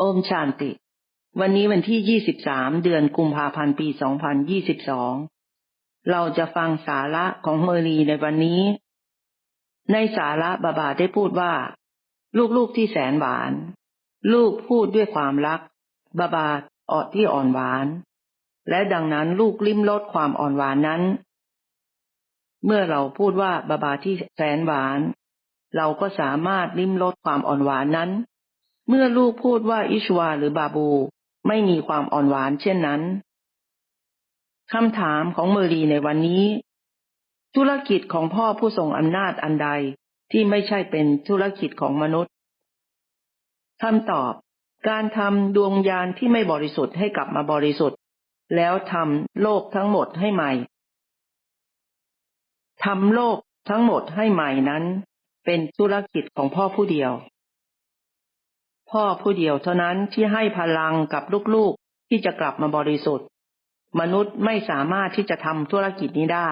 อมชานติ วันนี้วันที่ 23 เดือนกุมภาพันธ์ ปี 2022 เราจะฟังสาระของเมรีในวันนี้ ในสาระบาบาได้พูดว่า ลูกๆที่แสนหวาน ลูกพูดด้วยความรัก บาบาออดที่อ่อนหวาน และดังนั้นลูกลิ้มรสความอ่อนหวานนั้น เมื่อเราพูดว่าบาบาที่แสนหวาน เราก็สามารถลิ้มรสความอ่อนหวานนั้น เมื่อลูกพูดว่าอิชวาหรือบาบู ไม่มีความอ่อนหวานเช่นนั้นคำถามของเมรีในวันนี้ ธุรกิจของพ่อผู้ทรงอำนาจอันใดที่ไม่ใช่เป็นธุรกิจของมนุษย์คำตอบ การทำดวงยานที่ไม่บริสุทธิ์ให้กลับมาบริสุทธิ์ แล้วทำโลกทั้งหมดให้ใหม่ทำโลกทั้งหมดให้ใหม่นั้น เป็นธุรกิจของพ่อผู้เดียว พ่อผู้เดียวเท่านั้นที่ให้พลังกับลูกๆที่จะกลับมาบริสุทธิ์ มนุษย์ไม่สามารถที่จะทำธุรกิจนี้ได้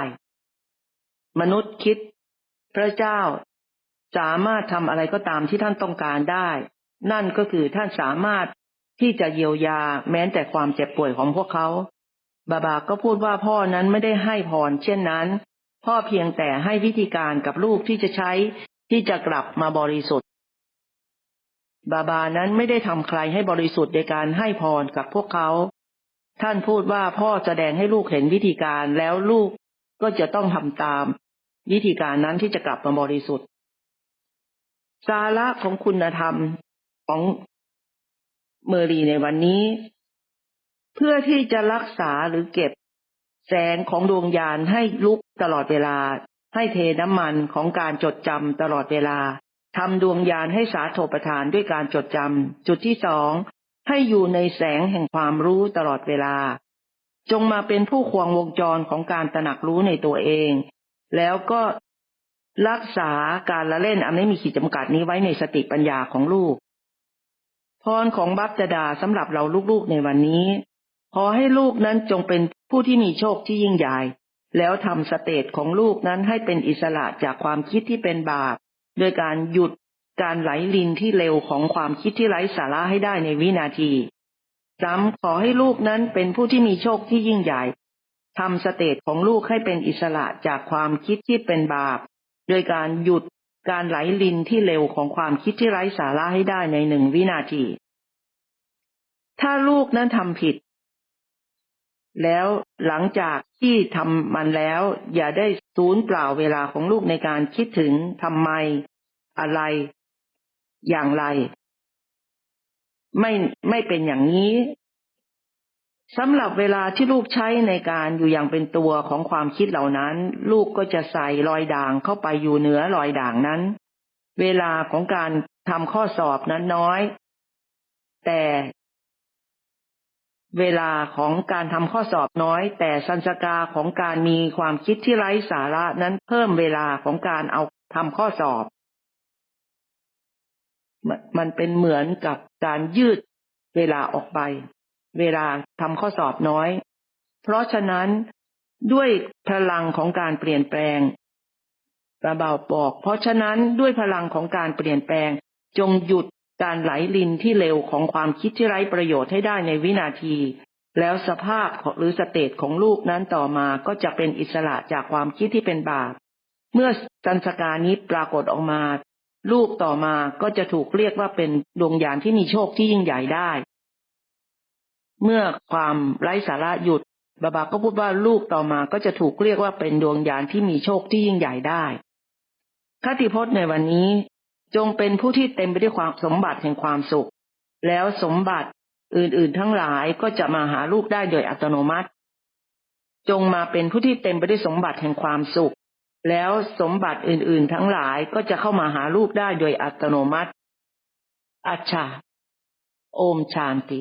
มนุษย์คิด พระเจ้า สามารถทำอะไรก็ตามที่ท่านต้องการได้ นั่นก็คือท่านสามารถที่จะเยียวยาแม้แต่ความเจ็บป่วยของพวกเขา บาบาก็พูดว่าพ่อนั้นไม่ได้ให้พรเช่นนั้น พ่อเพียงแต่ให้วิธีการกับลูกที่จะใช้ที่จะกลับมาบริสุทธิ์ บาบานั้นไม่ได้ทำใครให้บริสุทธิ์ในการให้พรกับพวกเขา ท่านพูดว่าพ่อแสดงให้ลูกเห็นวิธีการแล้วลูกก็จะต้องทำตาม วิธีการนั้นที่จะกลับมาบริสุทธิ์ สาระของคุณธรรมของเมอรีในวันนี้ เพื่อที่จะรักษาหรือเก็บ แสงของดวงยานให้ลุกตลอดเวลา ให้เทน้ำมันของการจดจำตลอดเวลา ทำดวงยานให้สาโทประทานด้วยการจดจำจุดที่สองให้อยู่ในแสงแห่งความรู้ตลอดเวลา จงมาเป็นผู้ควงวงจรของการตระหนักรู้ในตัวเอง แล้วก็รักษาการละเล่นอันไม่มีขีดจำกัดนี้ไว้ในสติปัญญาของลูก พรของบัพจดาสำหรับเราลูกๆในวันนี้ ขอให้ลูกนั้นจงเป็นผู้ที่มีโชคที่ยิ่งใหญ่ แล้วทำสเตตของลูกนั้นให้เป็นอิสระจากความคิดที่เป็นบาป โดยการหยุดการไหลลินที่เร็วของความคิดที่ไร้สาระให้ได้ในวินาทีซ้ำขอให้ลูกนั้นเป็นผู้ที่มีโชคที่ยิ่งใหญ่ทำสเตตของลูกให้เป็นอิสระจากความคิดที่เป็นบาป โดยการหยุดการไหลลินที่เร็วของความคิดที่ไร้สาระให้ได้ในหนึ่งวินาที ถ้าลูกนั้นทำผิด แล้วหลังจากที่ทำมันแล้ว อย่าได้ สูญเปล่าเวลาของลูกในการคิดถึงทำไม อะไร อย่างไร ไม่ไม่เป็นอย่างนี้สำหรับเวลาที่ลูกใช้ในการอยู่อย่างเป็นตัวของความคิดเหล่านั้น ลูกก็จะใส่รอยด่างเข้าไปอยู่เหนือรอยด่างนั้น เวลาของการทำข้อสอบนั้นน้อย แต่ เวลาของการทำข้อสอบน้อย แต่สัญชกาของการมีความคิดที่ไร้สาระนั้นเพิ่มเวลาของการเอาทำข้อสอบ มันเป็นเหมือนกับการยืดเวลาออกไป เวลาทำข้อสอบน้อย เพราะฉะนั้นด้วยพลังของการเปลี่ยนแปลงระเบาบอก เพราะฉะนั้นด้วยพลังของการเปลี่ยนแปลง จงหยุด การไหลลินที่เร็วของความคิดที่ไร้ประโยชน์ให้ได้ในวินาที แล้วสภาพหรือสเตตของลูกนั้นต่อมาก็จะเป็นอิสระจากความคิดที่เป็นบาป เมื่อสัญสกานี้ปรากฏออกมา ลูกต่อมาก็จะถูกเรียกว่าเป็นดวงยานที่มีโชคที่ยิ่งใหญ่ได้ เมื่อความไร้สาระหยุดบาบาก็พูดว่าลูกต่อมาก็จะถูกเรียกว่าเป็นดวงยานที่มีโชคที่ยิ่งใหญ่ได้คติพจน์ในวันนี้ จงเป็นผู้ที่เต็มไปด้วยความสมบัติแห่งความสุข แล้วสมบัติอื่นๆทั้งหลายก็จะมาหาลูกได้โดยอัตโนมัติ จงมาเป็นผู้ที่เต็มไปด้วยสมบัติแห่งความสุข แล้วสมบัติอื่นๆ ทั้งหลายก็จะเข้ามาหาลูกได้โดยอัตโนมัติ อัชชาโอมชานติ